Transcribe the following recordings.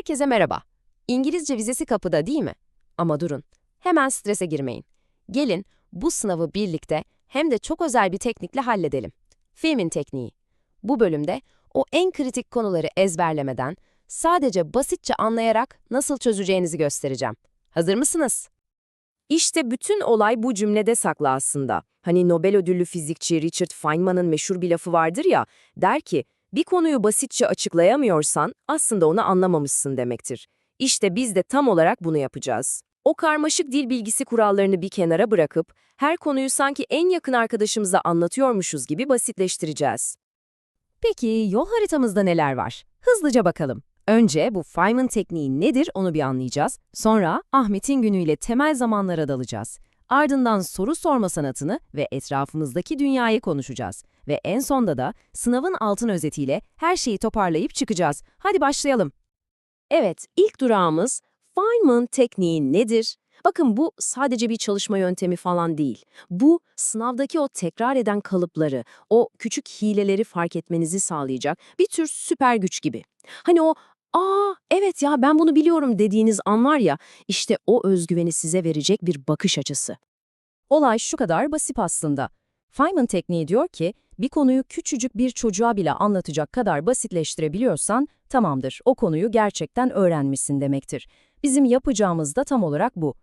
Herkese merhaba. İngilizce vizesi kapıda değil mi? Ama durun, hemen strese girmeyin. Gelin bu sınavı birlikte hem de çok özel bir teknikle halledelim. Filmin tekniği. Bu bölümde o en kritik konuları ezberlemeden, sadece basitçe anlayarak nasıl çözeceğinizi göstereceğim. Hazır mısınız? İşte bütün olay bu cümlede saklı aslında. Hani Nobel ödüllü fizikçi Richard Feynman'ın meşhur bir lafı vardır ya, der ki, bir konuyu basitçe açıklayamıyorsan aslında onu anlamamışsın demektir. İşte biz de tam olarak bunu yapacağız. O karmaşık dil bilgisi kurallarını bir kenara bırakıp, her konuyu sanki en yakın arkadaşımıza anlatıyormuşuz gibi basitleştireceğiz. Peki yol haritamızda neler var? Hızlıca bakalım. Önce bu Feynman tekniği nedir onu bir anlayacağız. Sonra Ahmet'in günüyle temel zamanlara dalacağız. Ardından soru sorma sanatını ve etrafımızdaki dünyayı konuşacağız. Ve en sonda da sınavın altın özetiyle her şeyi toparlayıp çıkacağız. Hadi başlayalım. Evet, ilk durağımız Feynman tekniği nedir? Bakın bu sadece bir çalışma yöntemi falan değil. Bu sınavdaki o tekrar eden kalıpları, o küçük hileleri fark etmenizi sağlayacak bir tür süper güç gibi. Hani o ''Aa evet ya ben bunu biliyorum'' dediğiniz an var ya işte o özgüveni size verecek bir bakış açısı. Olay şu kadar basit aslında. Feynman tekniği diyor ki, bir konuyu küçücük bir çocuğa bile anlatacak kadar basitleştirebiliyorsan, tamamdır, o konuyu gerçekten öğrenmişsin demektir. Bizim yapacağımız da tam olarak bu.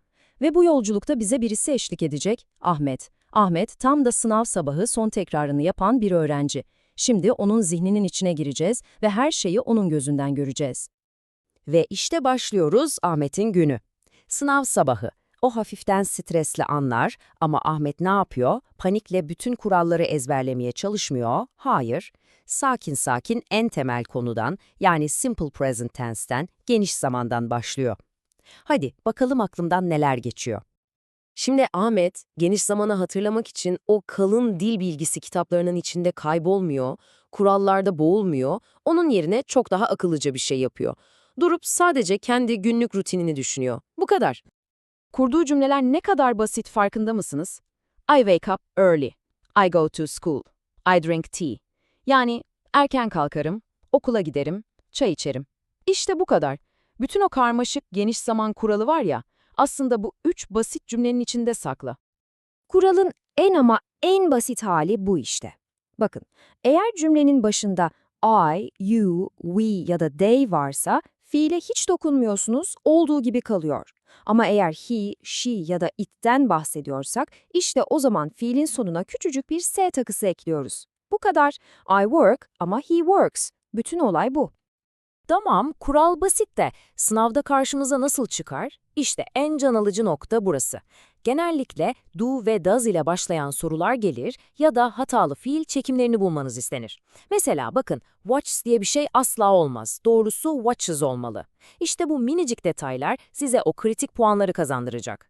Ve bu yolculukta bize birisi eşlik edecek, Ahmet. Ahmet tam da sınav sabahı son tekrarını yapan bir öğrenci. Şimdi onun zihninin içine gireceğiz ve her şeyi onun gözünden göreceğiz. Ve işte başlıyoruz Ahmet'in günü. Sınav sabahı. O hafiften stresli anlar ama Ahmet ne yapıyor? Panikle bütün kuralları ezberlemeye çalışmıyor. Hayır. Sakin sakin en temel konudan yani simple present tense'ten, geniş zamandan başlıyor. Hadi bakalım aklımdan neler geçiyor. Şimdi Ahmet, geniş zamanı hatırlamak için o kalın dil bilgisi kitaplarının içinde kaybolmuyor, kurallarda boğulmuyor, onun yerine çok daha akıllıca bir şey yapıyor. Durup sadece kendi günlük rutinini düşünüyor. Bu kadar. Kurduğu cümleler ne kadar basit farkında mısınız? I wake up early. I go to school. I drink tea. Yani erken kalkarım, okula giderim, çay içerim. İşte bu kadar. Bütün o karmaşık geniş zaman kuralı var ya, aslında bu üç basit cümlenin içinde saklı. Kuralın en ama en basit hali bu işte. Bakın, eğer cümlenin başında I, you, we ya da they varsa fiile hiç dokunmuyorsunuz, olduğu gibi kalıyor. Ama eğer he, she ya da it'ten bahsediyorsak, işte o zaman fiilin sonuna küçücük bir s takısı ekliyoruz. Bu kadar. I work ama he works. Bütün olay bu. Tamam, kural basit de sınavda karşımıza nasıl çıkar? İşte en can alıcı nokta burası. Genellikle do ve does ile başlayan sorular gelir ya da hatalı fiil çekimlerini bulmanız istenir. Mesela bakın, watches diye bir şey asla olmaz. Doğrusu watches olmalı. İşte bu minicik detaylar size o kritik puanları kazandıracak.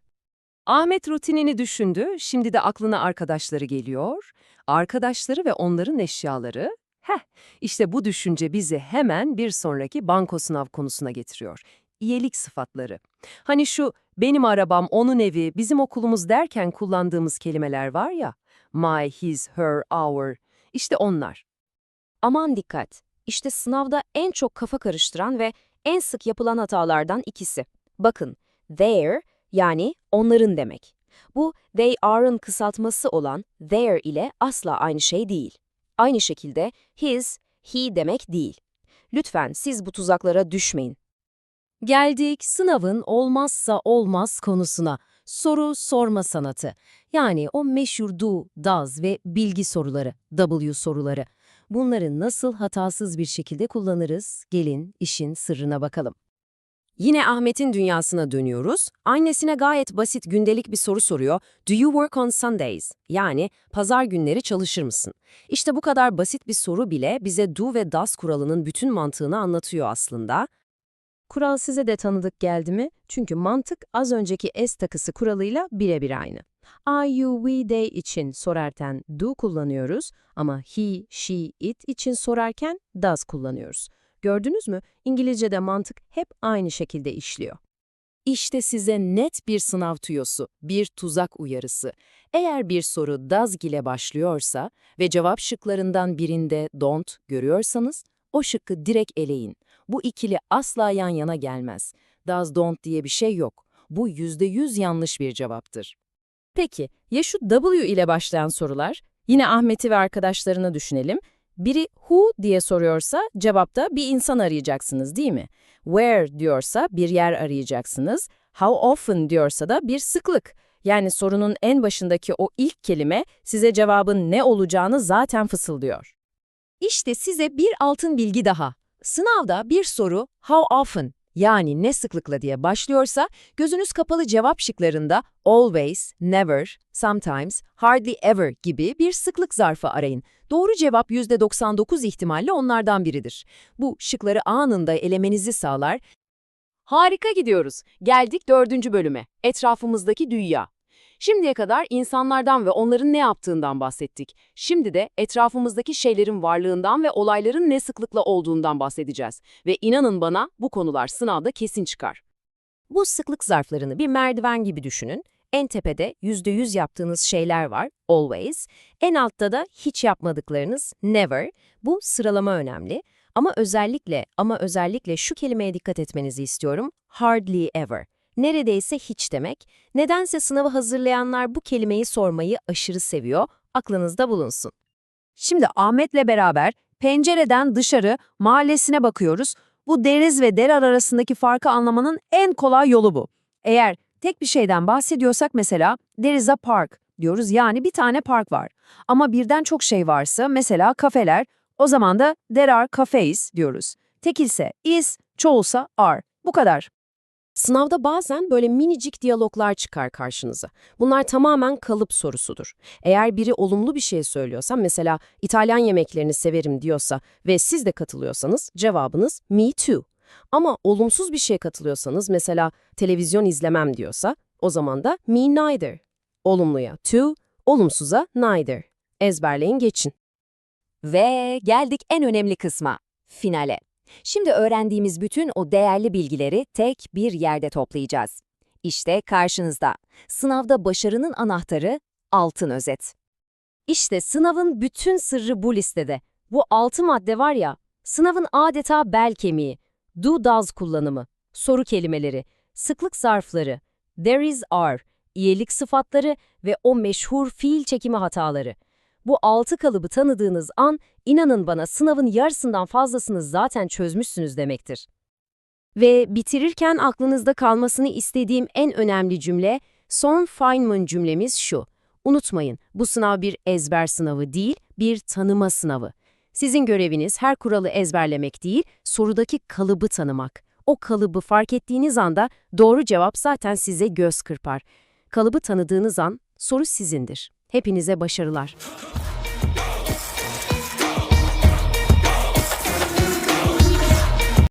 Ahmet rutinini düşündü, şimdi de aklına arkadaşları geliyor. Arkadaşları ve onların eşyaları. Heh, işte bu düşünce bizi hemen bir sonraki banko sınav konusuna getiriyor. İyelik sıfatları. Hani şu benim arabam, onun evi, bizim okulumuz derken kullandığımız kelimeler var ya. My, his, her, our. İşte onlar. Aman dikkat. İşte sınavda en çok kafa karıştıran ve en sık yapılan hatalardan ikisi. Bakın, their yani onların demek. Bu they are'ın kısaltması olan their ile asla aynı şey değil. Aynı şekilde his, he demek değil. Lütfen siz bu tuzaklara düşmeyin. Geldik sınavın olmazsa olmaz konusuna. Soru sorma sanatı. Yani o meşhur do, does ve bilgi soruları, W soruları. Bunları nasıl hatasız bir şekilde kullanırız? Gelin işin sırrına bakalım. Yine Ahmet'in dünyasına dönüyoruz. Annesine gayet basit gündelik bir soru soruyor. Do you work on Sundays? Yani pazar günleri çalışır mısın? İşte bu kadar basit bir soru bile bize do ve does kuralının bütün mantığını anlatıyor aslında. Kural size de tanıdık geldi mi? Çünkü mantık az önceki S takısı kuralıyla birebir aynı. I, you, we, they için sorarken do kullanıyoruz ama he, she, it için sorarken does kullanıyoruz. Gördünüz mü? İngilizce'de mantık hep aynı şekilde işliyor. İşte size net bir sınav tüyosu, bir tuzak uyarısı. Eğer bir soru does ile başlıyorsa ve cevap şıklarından birinde don't görüyorsanız, o şıkkı direkt eleyin. Bu ikili asla yan yana gelmez. Does don't diye bir şey yok. Bu %100 yanlış bir cevaptır. Peki, ya şu W ile başlayan sorular? Yine Ahmet'i ve arkadaşlarını düşünelim. Biri who diye soruyorsa cevapta bir insan arayacaksınız değil mi? Where diyorsa bir yer arayacaksınız. How often diyorsa da bir sıklık. Yani sorunun en başındaki o ilk kelime size cevabın ne olacağını zaten fısıldıyor. İşte size bir altın bilgi daha. Sınavda bir soru how often yani ne sıklıkla diye başlıyorsa gözünüz kapalı cevap şıklarında always, never, sometimes, hardly ever gibi bir sıklık zarfı arayın. Doğru cevap %99 ihtimalle onlardan biridir. Bu şıkları anında elemenizi sağlar. Harika gidiyoruz. Geldik dördüncü bölüme. Etrafımızdaki dünya. Şimdiye kadar insanlardan ve onların ne yaptığından bahsettik. Şimdi de etrafımızdaki şeylerin varlığından ve olayların ne sıklıkla olduğundan bahsedeceğiz. Ve inanın bana bu konular sınavda kesin çıkar. Bu sıklık zarflarını bir merdiven gibi düşünün. En tepede %100 yaptığınız şeyler var, always. En altta da hiç yapmadıklarınız, never. Bu sıralama önemli. Ama özellikle ama özellikle şu kelimeye dikkat etmenizi istiyorum. Hardly ever. Neredeyse hiç demek. Nedense sınavı hazırlayanlar bu kelimeyi sormayı aşırı seviyor. Aklınızda bulunsun. Şimdi Ahmet'le beraber pencereden dışarı mahallesine bakıyoruz. Bu deriz ve derer arasındaki farkı anlamanın en kolay yolu bu. Eğer tek bir şeyden bahsediyorsak mesela there is a park diyoruz yani bir tane park var. Ama birden çok şey varsa mesela kafeler o zaman da there are cafes diyoruz. Tekilse is, çoğulsa are. Bu kadar. Sınavda bazen böyle minicik diyaloglar çıkar karşınıza. Bunlar tamamen kalıp sorusudur. Eğer biri olumlu bir şey söylüyorsa, mesela İtalyan yemeklerini severim diyorsa ve siz de katılıyorsanız cevabınız me too. Ama olumsuz bir şeye katılıyorsanız, mesela televizyon izlemem diyorsa, o zaman da me neither. Olumluya to, olumsuza neither. Ezberleyin geçin. Ve geldik en önemli kısma, finale. Şimdi öğrendiğimiz bütün o değerli bilgileri tek bir yerde toplayacağız. İşte karşınızda. Sınavda başarının anahtarı altın özet. İşte sınavın bütün sırrı bu listede. Bu altı madde var ya, sınavın adeta bel kemiği, do does kullanımı, soru kelimeleri, sıklık zarfları, there is are, iyilik sıfatları ve o meşhur fiil çekimi hataları. Bu altı kalıbı tanıdığınız an, inanın bana sınavın yarısından fazlasını zaten çözmüşsünüz demektir. Ve bitirirken aklınızda kalmasını istediğim en önemli cümle, son Feynman cümlemiz şu. Unutmayın, bu sınav bir ezber sınavı değil, bir tanıma sınavı. Sizin göreviniz her kuralı ezberlemek değil, sorudaki kalıbı tanımak. O kalıbı fark ettiğiniz anda doğru cevap zaten size göz kırpar. Kalıbı tanıdığınız an soru sizindir. Hepinize başarılar.